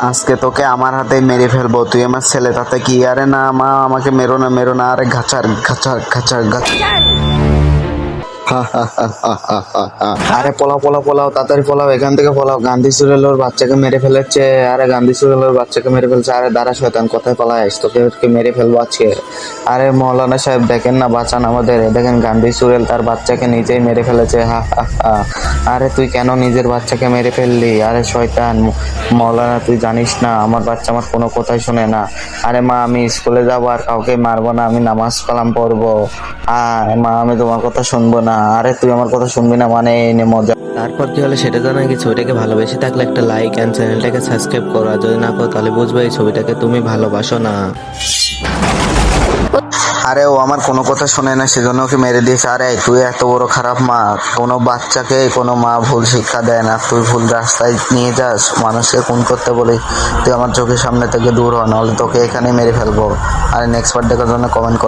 আজকে তোকে আমার হাতে মেরে ফেলব। তুই আমার ছেলে, তাতে কি আরে না, মা, আমাকে মেরো না মেরো না, আরে ঘাচার ঘাচার ঘাচার ঘাচার। আরে পোলাও পোলাও পোলাও, তাড়াতাড়ি পোলাও, এখান থেকে পোলাও। গান্ধী সুরেলোর বাচ্চাকে মেরে ফেলেছে। আরে গান্ধী সুরেলোর বাচ্চাকে মেরে ফেলছে। আরে দাঁড়া শয়তান, কোথায় পালাইস তোকে মেরে ফেলব আজকে। আরে মৌলানা সাহেব, দেখেন না, বাঁচান আমাদের। দেখেন, গান্ধী সুরেল তার বাচ্চাকে নিজেই মেরে ফেলেছে। হা হা হা। আরে তুই কেন নিজের বাচ্চাকে মেরে ফেললি? আরে শয়তান, মৌলানা, তুই জানিস না, আমার বাচ্চা আমার কোনো কথাই শোনে না। আরে মা, আমি স্কুলে যাব আর কাউকে মারবো না, আমি নামাজ কালাম পড়ব। হ্যাঁ মা, আমি তোমার কথা শুনব না। আরে তুই আমার কথা শুনবি না মানে এই নে মজা। তারপর কি হলো সেটা জানা গেছে? ছবিটাকে ভালোবেসে থাকলে একটা লাইক অ্যান্ড চ্যানেলটাকে সাবস্ক্রাইব করো। আর যদি না করো তাহলে বুঝবে এই ছবিটাকে তুমি ভালোবাসো না। আরে ও আমার কোনো কথা শোনে না সেজন্য ওকে মেরে দিয়েছে। আরে তুই এত বড় খারাপ মা। কোনো বাচ্চাকে কোনো মা ভুল শিক্ষা দেয় না। তুই ভুল রাস্তায় নিয়ে যাস মানুষকে খুন করতে বলি। তুই আমার চোখের সামনে থেকে দূর হ নাহলে তোকে এখানে মেরে ফেলব। আর নেক্সট পার্ট দেখার জন্য কমেন্ট কর।